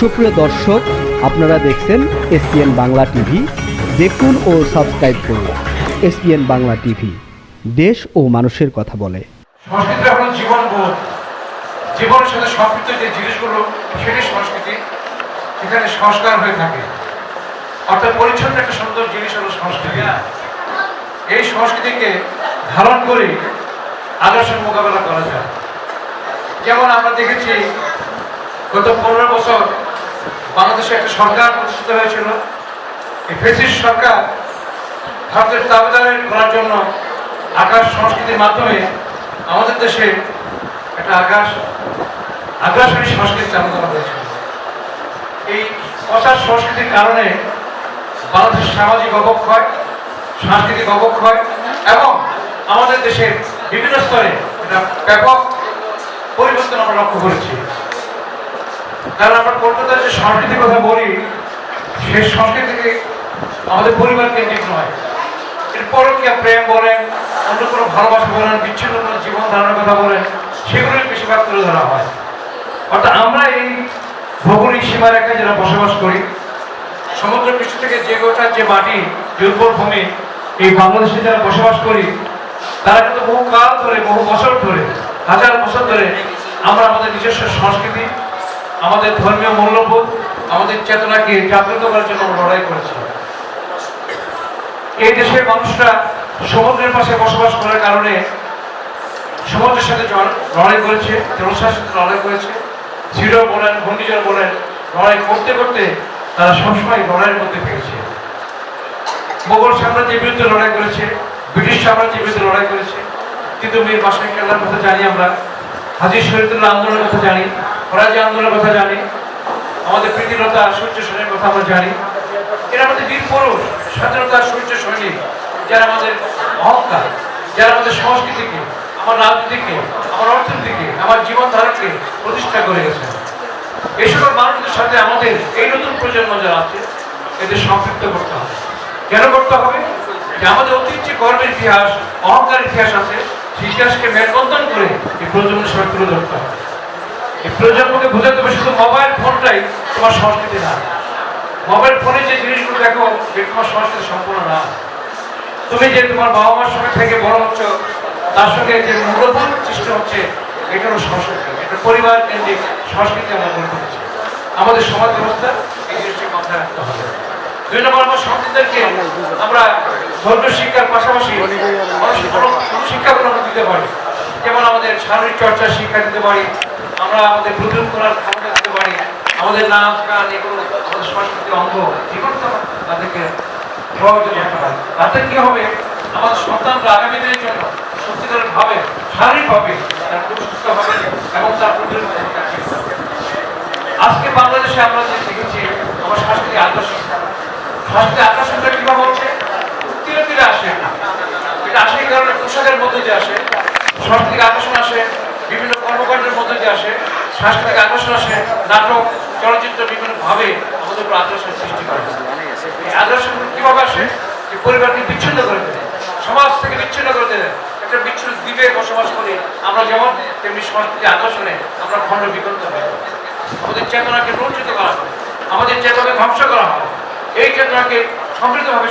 সুপ্রিয় দর্শক, আপনারা দেখছেন এসপিএন বাংলা টিভি। দেখুন ও সাবস্ক্রাইব করুন এসপিএন বাংলা টিভি। দেশ ও মানুষের কথা বলে। সংস্কৃতি জীবনের সাথে সম্পৃক্ত যে জিনিসগুলো সেটি সংস্কৃতি, সেখানে সংস্কার হয়ে থাকে। অর্থাৎ পরিচ্ছন্ন একটা সুন্দর জিনিস হলো সংস্কৃতি। এই সংস্কৃতিকে ধারণ করে মোকাবেলা করা যায়। যেমন আমরা দেখেছি, গত পনেরো বছর বাংলাদেশে একটা সরকার প্রতিষ্ঠিত হয়েছিল। এই ফেসিস সরকার ভারতের দাবিদারে করার জন্য আকাশ সংস্কৃতির মাধ্যমে আমাদের দেশে একটা আকাশ, আগ্রাসনী সংস্কৃতি চালু করা হয়েছিল। এই অসার সংস্কৃতির কারণে বাংলাদেশের সামাজিক অবক্ষয়, সাংস্কৃতিক অবক্ষয় এবং আমাদের দেশের বিভিন্ন স্তরে এটা ব্যাপক পরিবর্তন আমরা লক্ষ্য করেছি। কারণ আমরা কলকাতার যে সংস্কৃতির কথা বলি, সেই সংস্কৃতিকে আমাদের পরিবার কেন্দ্রিক নয়। পরকীয়া প্রেম বলেন, অন্য কোনো ভালোবাসা বলেন, বিচ্ছিন্ন কোনো জীবন ধারণের কথা বলেন, সেগুলোই বেশিরভাগ তুলে ধরা হয়। অর্থাৎ আমরা এই ভৌগোলিক সীমারেখায় যারা বসবাস করি, সমুদ্র পৃষ্ঠ থেকে যে গোটা যে মাটি, যে ভূমি এই বাংলাদেশে যারা বসবাস করি, তারা কিন্তু বহু কাল ধরে, বহু বছর ধরে, হাজার বছর ধরে আমরা আমাদের নিজস্ব সংস্কৃতি আমাদের ধর্মীয় মূল্যবোধ, আমাদের চেতনাকে জাগ্রত করার জন্য লড়াই করেছি। এই দেশের মানুষরা সমুদ্রের পাশে বসবাস করার কারণে সমুদ্রের সাথে লড়াই করেছে জলসার সাথে লড়াই করেছে। ঝিরো বলেন, ঘূর্ণিঝড় বলেন, লড়াই করতে করতে তারা সবসময় লড়াইয়ের মধ্যে পেয়েছে মোগল সাম্রাজ্যের বিরুদ্ধে লড়াই করেছে, ব্রিটিশ সাম্রাজ্যের বিরুদ্ধে লড়াই করেছে। কিন্তু মীর মাসাই কেল্লার কথা জানি আমরা, হাজির শহীদুল্লাহ আন্দোলনের কথা জানি। ফরাজি আন্দোলনের কথা জানি, আমাদের প্রীতিলতা, সূর্য সেনের কথা আমরা জানি। এরা আমাদের বীর পুরুষ স্বাধীনতার সূর্য সৈনিক, যারা আমাদের অহংকার, যারা আমাদের সংস্কৃতিকে, আমার রাজনীতিকে, আমার অর্থনীতিকে, আমার জীবন ধারণকে প্রতিষ্ঠা করে গেছে। সকল মানুষদের সাথে আমাদের এই নতুন প্রজন্ম যারা আছে, এদের সম্পৃক্ত করতে হবে। কেন করতে হবে? যে আমাদের অতীত যে গর্বের ইতিহাস অহংকার ইতিহাস আছে, সেই ইতিহাসকে মেলবন্ধন করে এই প্রজন্মের সঙ্গে তুলে ধরতে হবে। প্রজন্মকে বোঝাতে হবে শুধু মোবাইল ফোনটাই তোমার সংস্কৃতি না। মোবাইল ফোনে যে জিনিসগুলো দেখো যে তোমার সংস্কৃতি সম্পূর্ণ না। তুমি যে তোমার বাবা মার সঙ্গে থেকে বড় হচ্ছ, তার সঙ্গে যে মূলধন সৃষ্টি হচ্ছে এটা হলো সংস্কৃতি। এটা পরিবার কেন্দ্রিক সংস্কৃতি আমরা গড়ে তুলেছি। আমাদের সমাজ ব্যবস্থা এই জিনিসটি মাথায় রাখতে হবে। দুই নম্বর, আমার সন্তানদেরকে আমরা ধর্মীয় শিক্ষার পাশাপাশি শিক্ষাগুলো আমরা দিতে পারি। যেমন আমাদের শারীরিক চর্চার শিক্ষা দিতে পারি আমরা আমাদের প্রতিরোধ করার ক্ষমতা দিতে পারি। আমাদের নাচ গান এগুলো সংস্কৃতির অঙ্গ। তো তাদেরকে তাতে কি হবে? আমাদের সন্তানরা আগামী দিনের জন্য সত্যিকার ভাবে, শারীরিকভাবে তার হবে এবং তার হবে। আজকে বাংলাদেশে আমরা যে দেখেছি, আমার সাংস্কৃতিক আদর্শ। সাংস্কৃতিক আকর্ষণটা কীভাবে হচ্ছে? ধীরে ধীরে আসে। এটা আসে কারণে পোশাকের মধ্যে যে আসে সাংস্কৃতিক আকর্ষণ আসে বিভিন্ন কর্মকাণ্ডের মধ্যে দিয়ে আসে সাংস্কৃতিক আকর্ষণ নাটক, চলচ্চিত্র বিভিন্ন ভাবে আমাদের উপর আদর্শের সৃষ্টি করে। এই আদর্শগুলো কীভাবে আসে? যে পরিবারকে বিচ্ছিন্ন করে দেয়। সমাজ থেকে বিচ্ছিন্ন করে দেয়। একটা বিচ্ছিন্ন দ্বীপে বসবাস করি আমরা যেমন, তেমনি সংস্কৃতি আকর্ষণে আমরা খণ্ড বিকল্প হয়ে আমাদের চেতনাকে বঞ্চিত করা হয়, আমাদের চেতনাকে ধ্বংস করা হয়। এই চেতনাকে সমৃদ্ধভাবে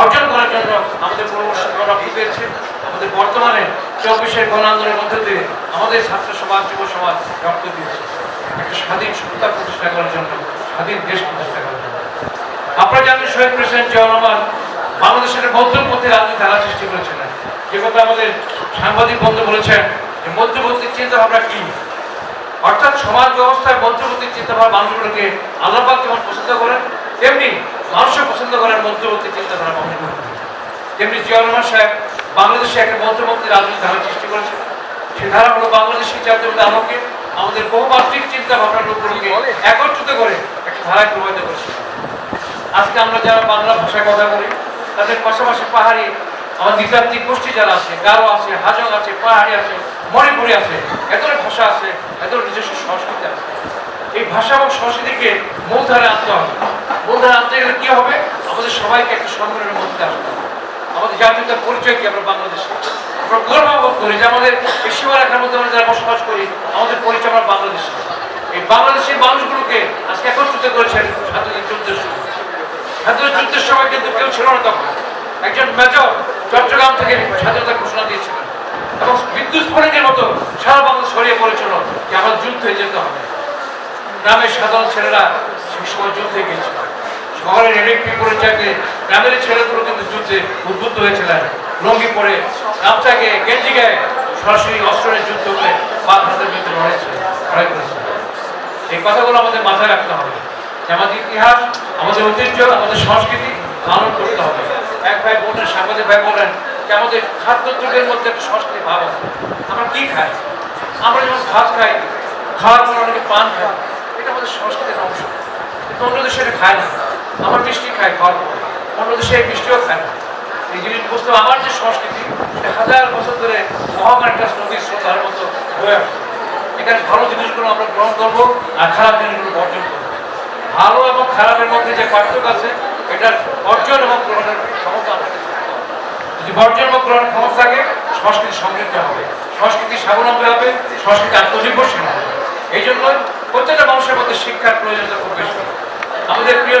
অর্জন করার জন্য আমাদের পূর্ববর্তী রক্ত দিয়েছে আমাদের বর্তমানে চব্বিশের গণ আন্দোলনের মধ্যে দিয়ে আমাদের ছাত্র সমাজ, যুব সমাজ রক্ত দিয়েছে একটা স্বাধীন সত্তা প্রতিষ্ঠা করার জন্য, স্বাধীন দেশ প্রতিষ্ঠা করার জন্য। আপনারা জানেন শহীদ প্রেসিডেন্ট জিয়া রহমান বাংলাদেশের মধ্যপন্থী রাজনীতি ধারা সৃষ্টি করেছিলেন। যে কথা আমাদের সাংবাদিক বন্ধু বলেছেন যে মধ্যপন্থী চিন্তা ভাবনা কি? অর্থাৎ সমাজ ব্যবস্থায় মধ্যবর্তী চিন্তাধারা মানুষগুলোকে আল্লাপাক যেমন পছন্দ করেন? তেমনি মানুষও পছন্দ করেন মধ্যবর্তী চিন্তাধারা মানুষগুলো তেমনি জিয়া রহমান সাহেব বাংলাদেশে একটা মধ্যবর্তী রাজনৈতিক ধারা সৃষ্টি করেছে সে হলো বাংলাদেশি জাতীয়তা আলোকে আমাদের বহুমাত্রিক চিন্তা ভাবনার লোকগুলোকে একত্রিত করে একটা ধারায় প্রভাবিত করেছে। আজকে আমরা যারা বাংলা ভাষায় কথা বলি, তাদের পাশাপাশি পাহাড়ি, আমার দ্বিতাত্ত্বিক গোষ্ঠী যারা আছে, গারো আছে, হাজং আছে, পাহাড়ি আছে, মণিপুরি আছে এত ভাষা আছে এত নিজস্ব সংস্কৃতি আছে। এই ভাষা এবং সংস্কৃতিকে মূলধারে আনতে হবে। মূলধারে আনতে গেলে কি হবে? আমাদের সবাইকে একটা সম্মেলনের মধ্যে আসতে হবে। আমাদের জাতীয়তার পরিচয় কি আমরা বাংলাদেশে? আমরা গর্ববোধ করি যে আমাদের এই সীমারেখার মধ্যে আমরা যারা বসবাস করি, আমাদের পরিচয় আমরা বাংলাদেশে। এই বাংলাদেশের মানুষগুলোকে আজ করেছেন ছাত্রদের যুদ্ধের সময় ছাত্রদের যুদ্ধের সময় কিন্তু কেউ ছিল না তখন। একজন মেজর চট্টগ্রাম থেকে স্বাধীনতা ঘোষণা দিয়েছিলেন। এবং বিদ্যুৎ স্ফোরণের মতো সারা বাংলা ছড়িয়ে পড়েছিল যে আমার যুদ্ধে যেতে হবে। গ্রামের সাধারণ ছেলেরা সেই সময় যুদ্ধে গিয়েছিল। শহরের ইলেকট্রিক পরিচয়কে গ্রামের ছেলেগুলো কিন্তু যুদ্ধে উদ্বুদ্ধ হয়েছিলেন। লঙ্গি পরে গামছা গেঞ্জি গায়ে সরাসরি অস্ত্রের যুদ্ধ করে পাক হাতের যুদ্ধে লড়াইছে লড়াই করেছে। এই কথাগুলো আমাদের মাথায় রাখতে হবে। আমাদের ইতিহাস, আমাদের ঐতিহ্য, আমাদের সংস্কৃতি পালন করতে হবে। এক ভাই বোনের সাংবাদিক ভাই বলেন যে আমাদের খাদ্য যুগের মধ্যে একটা সংস্কৃতি ভাব আছে। আমরা কি খাই? আমরা যেমন ভাত খাই, খাওয়ার পর অনেকে পান খাই এটা আমাদের সংস্কৃতির অংশ। কিন্তু অন্য দেশে খায় না। আমার মিষ্টি খায় পর। অন্য দেশে এই মিষ্টিও খায় না। এই জিনিস বুঝতে আমার যে সংস্কৃতি হাজার বছর ধরে মহান একটা নদীর শ্রদ্ধার মতো হয়ে এখানে ভালো জিনিসগুলো আমরা গ্রহণ করব আর খারাপ জিনিসগুলো বর্জন করব। ভালো এবং খারাপের মধ্যে যে পার্থক্য আছে, এটার অর্জন এবং গ্রহণের ক্ষমতা। যদি বর্জন এবং গ্রহণ ক্ষমতা থাকে, সংস্কৃতি সমৃদ্ধ হবে। সংস্কৃতি স্বাবলম্বী হবে, সংস্কৃতি আত্মনির্ভরশীল হবে। এই জন্য প্রত্যেকটা মানুষের মধ্যে শিক্ষার প্রয়োজনীয়তা খুব বেশি। আমাদের প্রিয়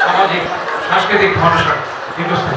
সামাজিক সাংস্কৃতিক ঘটনা হিন্দুস্তান